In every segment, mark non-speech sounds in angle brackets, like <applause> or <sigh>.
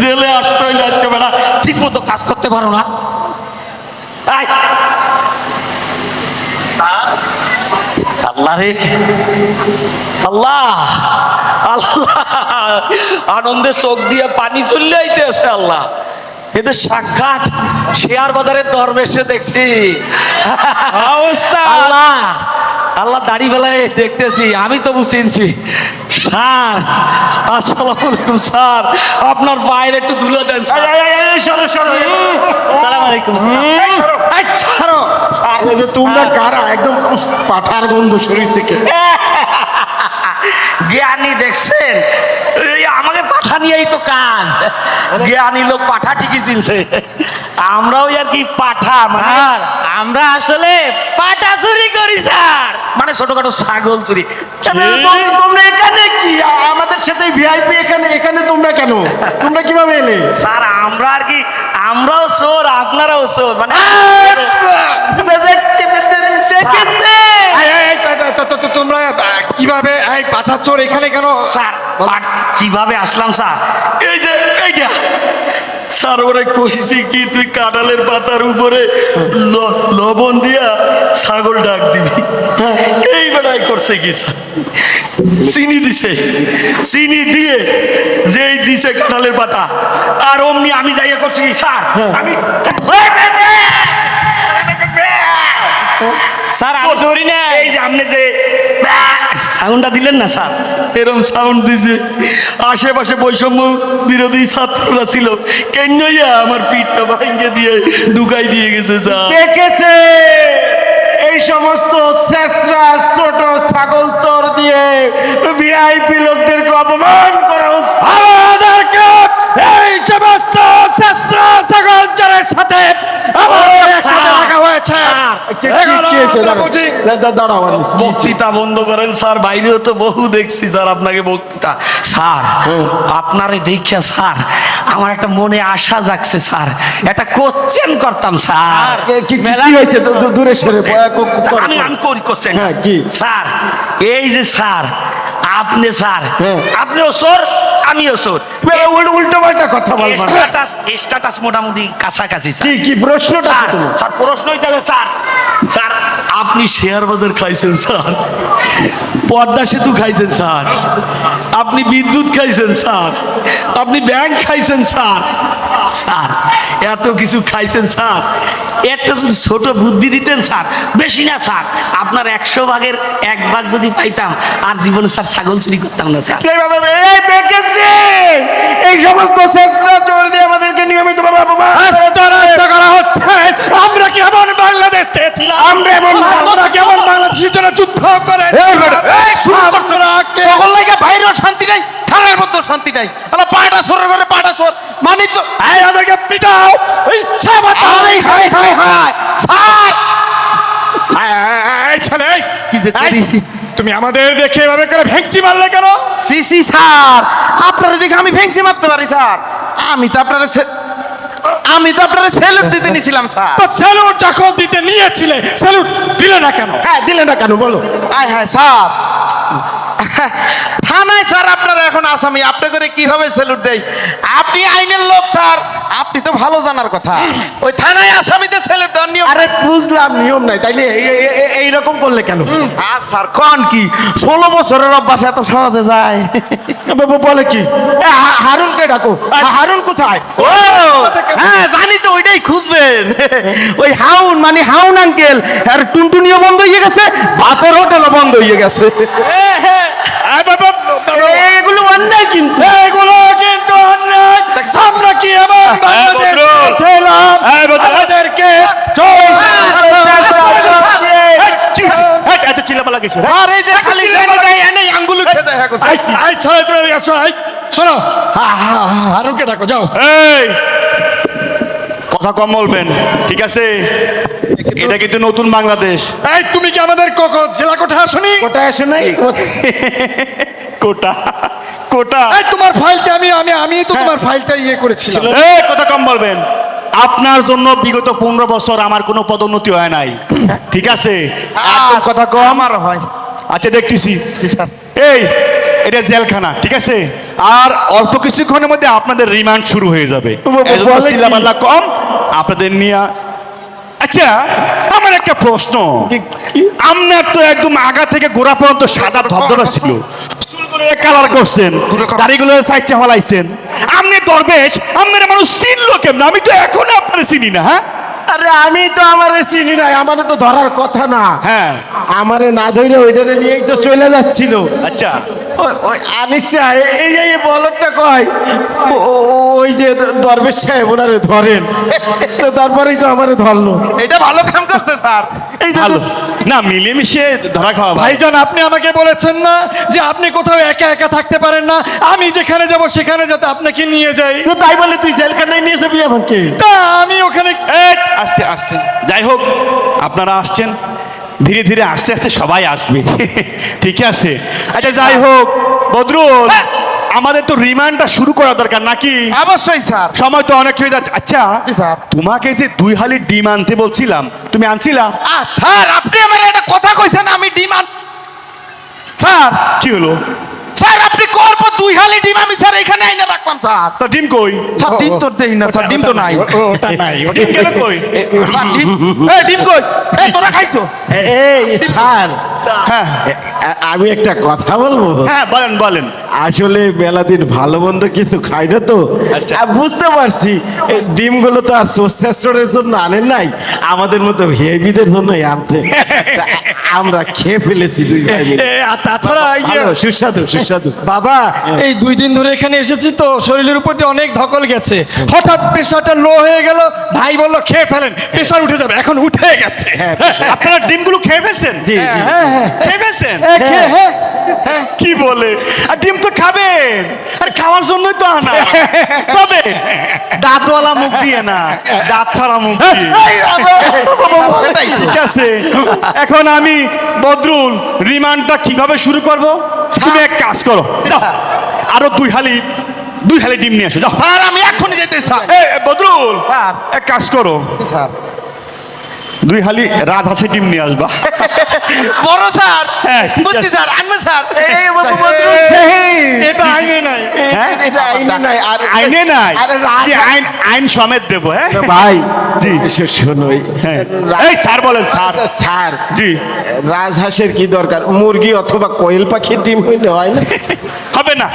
জেলে আসতে আজকে বেড়া ঠিক মতো কাজ করতে পারো না। আল্লাহ রে। আল্লাহ। আল্লাহ। আনন্দে চোখ দিয়ে পানি চলে আইতেছে আল্লাহ। এদের সাক্ষাৎ শেয়ার বাজারের দরবেশে দেখছি। আল্লাহ আল্লাহ দাড়ি বেলায় দেখতেছি আমি তবু চিনছি। স্যার আসসালামু আলাইকুম স্যার। আপনার বাইরে একটু ধুলো দেন স্যার। সরো সরো। সালাম আলাইকুম তোমরা কারা? একদম পাঠার বন্ধু শরীর থেকে। জ্ঞানী দেখছেন? আমাকে পাঠা নিয়েই তো কাজ। জ্ঞানী লোক পাঠা ঠিকই চিনছে। আমরাও আর কি পাঠা মানে স্যার আমরা আসলে পাটা চুরি করি স্যার। মানে ছোটখাটো ছাগল চুরি। তোমরা এখানে কি? আমাদের সাথে ভিআইপি এখানে এখানে তোমরা কেন? তোমরা কীভাবে এলে? স্যার আমরা আর কি আমরাও চোর আপনারাও চোর মানে এই, এই, এই, তো- তো- তো- তো- তোমরা আহ, কীভাবে পাঠা চোর এখানে কেন? স্যার কীভাবে আসলাম স্যার? এই যে এইটা স্যার ওরে কইছি কি তুই কাঁঠালের পাতার উপরে ল- লবণ দিয়া ছাগল ডাক দিবি। এই বেড়াই করছে কি স্যার? চিনি দিছে। চিনি দিয়ে যেই দিছে কাঁঠালের পাতা। আর অমনি আমি যাইয়া করছি কি স্যার? আমি স্যার আমি ধরি না এই যে আপনি যে সাউন্ডটা দিলেন না স্যার? এরকম সাউন্ড দিছে। আশেপাশে বৈষম্য বিরোধী ছাত্ররা ছিল। কেন্দ্রইয়া আমার পিঠটা ভাঙ্গে দিয়ে ঢুকাই দিয়ে গেছে স্যার। দেখেছে? এই সমস্ত ছোট ছাগল চোর দিয়ে ভিআইপি লোকদেরকে অপমান করা এই সমস্ত শ্রেষ্ঠ ছাগল চোরের সাথে একসাথে হয়েছে? বক্তৃতা বন্ধ করেন স্যার বাইরেও তো বহু দেখছি স্যার আপনাকে বক্তৃতা। স্যার আপনারে দেখিয়া স্যার আমার একটা মনে আশা জাগছে স্যার। একটা কোশ্চেন করতাম স্যার। কি- হয়েছে? দূরে সরে আমি আমি করি কোশ্চেন? স্যার এই যে স্যার আপনি স্যার হ্যাঁ। আপনিও চোর আমিও চোর উল্টো পাল্টা কথা বলবা। স্ট্যাটাস স্ট্যাটাস মোটামুটি কাছাকাছি স্যার। কি কি প্রশ্নটা স্যার প্রশ্নই থাকে স্যার। স্যার আপনি শেয়ার বাজার খাইছেন স্যার। পদ্মা সেতু খাইছেন স্যার। আপনি বিদ্যুৎ খাইছেন স্যার। আপনি ব্যাংক খাইছেন স্যার। স্যার এত কিছু খাইছেন স্যার। একটা ছোট বুদ্ধি দিতেন স্যার বেশি না স্যার। আপনার একশো ভাগের এক ভাগ যদি পাইতাম আর জীবনে স্যার ছাগল চুরি করতাম না স্যার। এইভাবে এই সমস্ত শেষরা চোর দিয়ে আমাদেরকে নিয়মিত করা হচ্ছে। আমরা কেমন বাংলাদেশ চেয়েছিলাম? আমরা এমন আমরা কেমন বাংলাদেশের জন্য যুদ্ধ করে শান্তি নাই থানার মধ্যেও শান্তি নাই। পাটা সরের মানে তো এই আমাদেরকে পিটাও। ইচ্ছা মতো হাই হাই হাই হাই স্যার এই, এই, এই ছেলে। কি যে করি? তুমি আমাদের দেখে এভাবে করে ভেঙচি মারলে কেন? সিসি স্যার। আপনারা দেখে আমি ভেঙচি মারতে পারি স্যার। আমি তো আপনারা সে- আমি তো আপনারা স্যালুট দিতে নিছিলাম স্যার। তো স্যালুট যখন দিতে নিয়েছিলে স্যালুট দিলে না কেন? হ্যাঁ দিলে না কেন বলো। আয় হ্যাঁ স্যার। থানায় স্যার আপনারা এখন আসামি আপনি করে কীভাবে স্যালুট দেয়? আপনি আইনের লোক স্যার। আপনি তো ভালো জানার কথা। ওই থানায় আসামিতে স্যালুট দেওয়ার নিয়ম আরে বুঝলাম নিয়ম নাই। তাইলে এইরকম করলে কেন? আর স্যার কন কি? ষোলো বছরের অভ্যাস এত সহজে যায়। বলে কি? হারুনকে ডাকো। হারুন কোথায়? ও হ্যাঁ জানি তো ওইটাই খুঁজবেন। ওই হাউন মানে হাউন আঙ্কেল। আর টুনটুনিও বন্ধ হয়ে গেছে ভাতের হোটেলও বন্ধ হয়ে গেছে এই বাবা, বাবা, এগুলো অন্যায় কিন্তু। এগুলো কিন্তু অন্যায়। আমরা কি এমন ছিলাম আমাদেরকে এত চিল্লাপালা কিছু। আর যে খালি গানে গায়ে এনে আঙ্গুল উঠে হ্যাঁ আসো, শোনো হারুনকে ডাকো যাও। এই কথা কম বলবেন ঠিক আছে? এটা কিন্তু নতুন বাংলাদেশ। এই তুমি কি আমাদের জেলা কোঠা আসনি? ওটা এসে নাই? কোটা। কোটা। এই তোমার ফাইলটা আমি আমি আমি তো তোমার ফাইলটা ইয়ে করেছিলাম। এই কথা কম বলবেন। আপনার জন্য বিগত পনেরো বছর আমার কোনো পদোন্নতি হয় নাই। ঠিক আছে? একদম কথা কম? আমারও হয়। আচ্ছা দেখতেছি। স্যার। এই এটা জেলখানা ঠিক আছে? আর অল্প কিছুক্ষণের মধ্যে আপনাদের রিমান্ড শুরু হয়ে যাবে। কম। আপনাদের নিয়ে আচ্ছা আমার একটা প্রশ্ন। আপনার তো একদম আগা থেকে গোড়া পর্যন্ত সাদা ধবধবা ছিল। কালার করছেন দাড়িগুলো সাইডে হলাইছেন আপনি দরবেশ আপনার মানুষ চিনলো কেমন? আমি তো এখনও আপনার চিনি না হ্যাঁ? আরে আমি তো আমার চিনি নাই আমার তো ধরার কথা না। হ্যাঁ। আমারে না ধরে ওইটারে নিয়ে তো চলে যাচ্ছিল। আচ্ছা। আনিসা এই- এই বলদটা কয়? ও- দরবেশ সাহেব ওনারে ধরেন। তো তারপরেই তো আমারে ধরলো। এটা ভালো কাম করছে স্যার। ভালো। না মিলেমিশে ধরা খাওয়া ভাই ভাইজান আপনি আমাকে বলেছেন না যে আপনি কোথাও একা একা থাকতে পারেন না। আমি যেখানে যাব সেখানে যাতে আপনাকে নিয়ে যাই। তো তাই বলে তুই জেলখানায় নিয়ে যাবি আমাকে তা আমি ওখানে এই, আস্তে আস্তে। যাই হোক আপনারা আসছেন। ধীরে ধীরে আস্তে আস্তে সবাই আসবে। <laughs> ঠিক আছে। আচ্ছা যাই হোক বদরুল। আমাদের তো রিমান্ডটা শুরু করা দরকার নাকি? অবশ্যই স্যার। সময় তো অনেক হয়ে যাচ্ছে। আচ্ছা স্যার। তোমাকে যে দুই হালি ডিম আনতে বলছিলাম তুমি আনছিলা? আ, স্যার আপনি আমার একটা কথা কইছেন আমি ডিম আন স্যার। কি হলো? স্যার আপনি করব দুই হালি ডিম আমি স্যার এখানে আইনা রাখলাম স্যার। তো ডিম কই? স্যার ডিম তো দেই না স্যার ডিম তো নাই। ওটা নাই ডিম গেল কই? ডিম এই ডিম কই? এই তোরা খাইছো? এই স্যার। হ্যাঁ। আমি একটা কথা বলব? হ্যাঁ বলেন বলেন। আসলে মেলা দিন ভালো মন্দ কিছু খাই না তো। আচ্ছা। বুঝতে পারছি। ডিমগুলো তো আর সোশ্যাসরের জন্য আনেন নাই। আমাদের মতো হেভিদের জন্যই আনতে। আমরা খেয়ে ফেলেছি দুই ভাই তাছাড়া ইয়ে, সুস্বাদু সুস্বাদু। বাবা এই দুই দিন ধরে এখানে এসেছি তো শরীরের উপর দিয়ে অনেক ধকল গেছে। হঠাৎ প্রেশারটা লো হয়ে গেল ভাই বলল খেয়ে ফেলেন প্রেশার উঠে যাবে এখন উঠে গেছে। হ্যাঁ, আপনারা ডিমগুলো খেয়ে ফেলছেন? জি জি। হ্যাঁ হ্যাঁ খেয়ে ফেলছেন? হ্যাঁ। হ্যাঁ কি বলে? আর ডিম তো খাবেন আর খাওয়ার জন্যই তো আনা। তবে দাঁতওয়ালা মুখ দিয়ে না দাঁত ছাড়া মুখ দিয়ে। ঠিক আছে এখন আমি বদরুল রিমান্ডটা কীভাবে শুরু করব? তুমি এক কাজ করো। যাও। আরও দুই হালি দুই হালি ডিম নিয়ে আসো। যাও। স্যার আমি এক্ষুনি যেতে স্যার বদরুল এক কাজ করো। স্যার। দুই হালি রাজহাঁসের ডিম নিয়ে আসবা। বড় স্যার হ্যাঁ, বুঝছি স্যার আনবে স্যার। এই বাবু সাহেব। এটা আইনে নাই। হ্যাঁ? এটা আইনে নাই। আর আইনে নাই। যে আইন আইন সমেত দেবো হ্যাঁ? ভাই জি। শোনোই হ্যাঁ। এই স্যার বলেন স্যার। আচ্ছা, স্যার। জি। রাজহাঁসের কি দরকার? মুরগি অথবা কোয়েল পাখির ডিম হইলে হয় না? হবে না।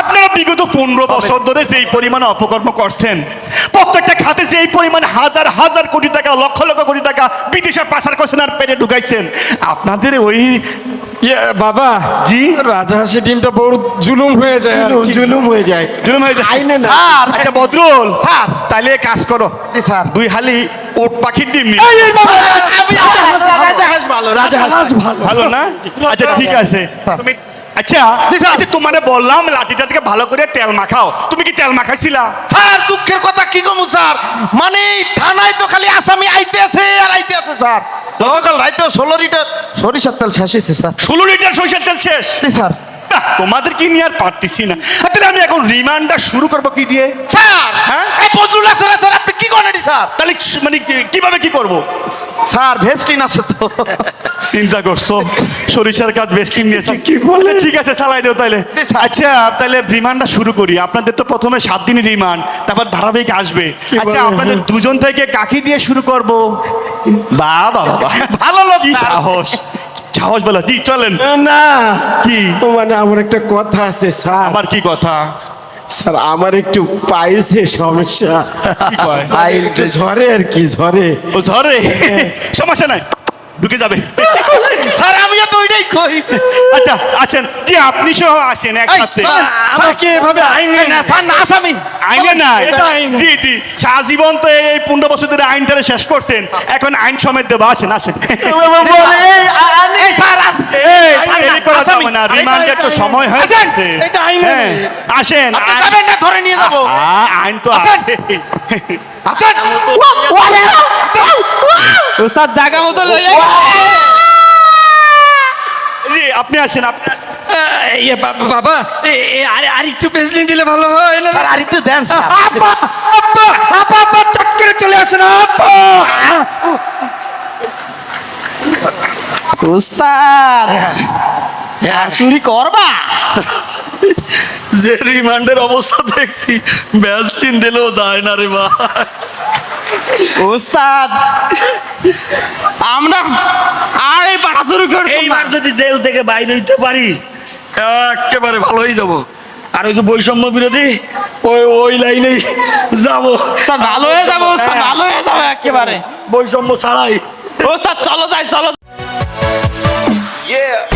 আপনারা বিগত পনেরো বছর ধরে যেই পরিমাণে অপকর্ম করছেন প্রত্যেকটা খাতে যেই পরিমাণে হাজার হাজার কোটি টাকা লক্ষ লক্ষ কোটি টাকা বিদেশে পাচার করছেন আর পেটে ঢুকাইছেন আপনাদের ওই ইয়ে, বাবা জি? রাজহাঁসের ডিমটা বড় জুলুম হয়ে যায় আর জুলুম জুলুম হয়ে যায়। জুলুম হয়ে যায়। আইনে না। স্যার আচ্ছা বদরুল স্যার। তাইলে কাজ করো। স্যার। দুই হালি ওট পাখির ডিম ভালো ভালো। না? আচ্ছা ঠিক আছে। তুমি আচ্ছা তোমারে বললাম লাঠিটা থেকে ভালো করে তেল মাখাও। তুমি কি তেল মাখাইছিলা? স্যার দুঃখের কথা কি কমু স্যার? মানে থানায় তো খালি আসামি আইতে আছে আর আইতে আছে স্যার। গতকাল রাইতে ষোলো লিটার সরিষার তেল শেষ হয়েছে স্যার। ষোলো লিটার সরিষার তেল শেষ? স্যার। তোমাদের কি নিয়ে আর পারতেছি না? তাহলে আমি এখন রিমান্ডটা শুরু করব কি দিয়ে? স্যার হ্যাঁ? এই বদরুল স্যার আপনি কি করেন স্যার? তাহলে মানে কীভাবে কি করব? স্যার ভেস্টিন আছে তো। চিন্তা করছ? সরিষার কাজ বেশি নিয়েছি কি বলে? ঠিক আছে চালাই দেও তাহলে। আচ্ছা তাহলে রিমান্ডটা শুরু করি। আপনাদের তো প্রথমে সাত দিনের রিমান্ড তারপর ধারাবাহিক আসবে। আচ্ছা আপনাদের দুজন থেকে কাকি দিয়ে শুরু করব? বা বাবা ভালো লোক সাহস? সাহস বলো। জি চলেন। না কি? মানে আমার একটা কথা আছে স্যার। আমার কি কথা? স্যার আমার একটু পাইছে সমস্যা। ঝরে আর কি ঝরে ও ঝরে সমস্যা নাই। ঢুকে যাবে। স্যার আমিও তো ওইটাই কই। আচ্ছা আসেন। জি আপনি সহ আসেন একসাথে। আমাকে এভাবে আইনে না স্যার না আসামি। আইনে নাই। এটা আইনে। জি জি। সারাজীবন তো এই পনেরো বছর ধরে আইনটারে শেষ করছেন। এখন আইন সমেত দেবো আসেন আসেন। এই স্যার এই, করা। যাবে না রিমান্ডের তো সময় হয়ে আসেন, এটা আইনে হ্যাঁ, আসেন যাবেন না ধরে নিয়ে যাব। আইন তো আসেন। আছে। আসেন। ওস্তাদ জায়গা মতো আপনি আসেন আপনি ইয়ে বা- বাবা এ- এ, আর আর একটু পেছলিন দিলে ভালো হয় না? স্যার আরেকটু দেন আপা আপা আপা আপা চক্করে চলে আসেন আপা। উস্তাদ চুরি করবা? যে রিমান্ডের অবস্থা দেখছি ব্যাসলিন দিলেও যায় না রে ভাই। উস্তাদ আমরা আর এই পাঠা শুরু করি এইবার যদি জেল থেকে বাইরে হইতে পারি একেবারে ভালো হয়ে যাব। আর ওই যে বৈষম্য বিরোধী ওই ওই লাইনে যাব। স্যার ভালো হয়ে যাব স্যার হ্যাঁ। ভালো হয়ে যাবে একেবারে। বৈষম্য ছাড়াই। ও স্যার চলো যাই চলো Yeah